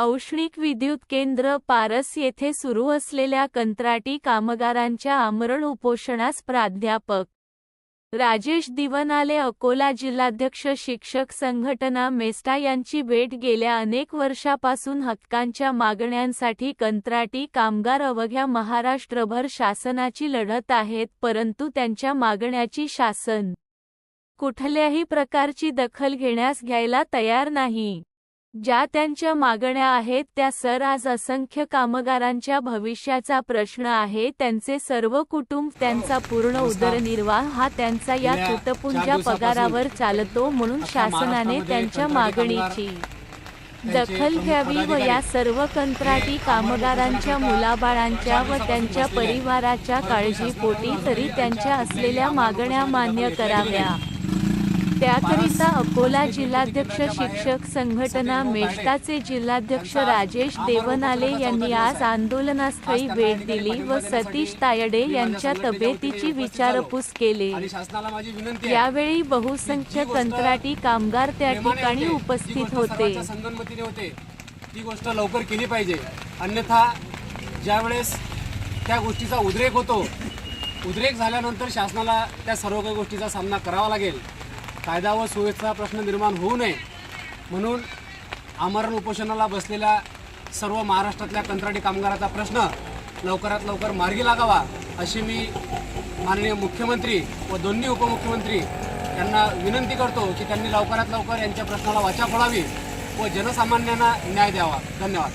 औष्णिक विद्युत केंद्र पारस येथे सुरू असलेल्या कंत्राटी कामगारांच्या आमरण उपोषणास प्राध्यापक. राजेश दिवनाले अकोला जिल्हाध्यक्ष शिक्षक संघटना मेस्टा यांची भेट गेल्या अनेक वर्षापासून हक्कांच्या मागण्यांसाठी कंत्राटी कामगार अवघ्या महाराष्ट्रभर शासनाची लढत आहेत परंतु त्यांच्या मागण्याची शासन कुठल्याही प्रकारची दखल घेण्यास घ्यायला तयार नाही. ज्या त्यांच्या मागण्या आहेत त्या सर आज असंख्य कामगारांच्या भविष्याचा प्रश्न आहे त्यांचे सर्व कुटुंब त्यांचा पूर्ण उदरनिर्वाह हा त्यांचा या तुटपुंजा पगारावर चालतो म्हणून शासनाने त्यांच्या मागणीची दखल घ्यावी व या सर्व कंत्राटी कामगारांच्या मुलाबाळांच्या व त्यांच्या परिवाराच्या काळजीपोटी तरी त्यांच्या असलेल्या मागण्या मान्य कराव्या. त्याकरिता अकोला जिल्हाध्यक्ष शिक्षक संघटना मेष्टाचे जिल्हाध्यक्ष राजेश देवनाले यांनी आज आंदोलनास्थळी भेट दिली व सतीश तायडे यांच्या तब्येतीची विचारपूस केली. यावेळी बहुसंख्य कंत्राटी कामगार त्या ठिकाणी उपस्थित होते. ती गोष्ट लवकर केली पाहिजे. अन्यथा ज्यावेळेस त्या गोष्टीचा उद्रेक होतो उद्रेक झाल्यानंतर शासनाला त्या सर्व काही गोष्टीचा सामना करावा लागेल. कायदा व सुव्यवस्थेचा प्रश्न निर्माण होऊ नये म्हणून आमरण उपोषणाला बसलेल्या सर्व महाराष्ट्रातल्या कंत्राटी कामगाराचा प्रश्न लवकरात लवकर मार्गी लागावा अशी मी माननीय मुख्यमंत्री व दोन्ही उपमुख्यमंत्री यांना विनंती करतो की त्यांनी लवकरात लवकर यांच्या प्रश्नाला वाचा फोडावी व जनसामान्यांना न्याय द्यावा. धन्यवाद.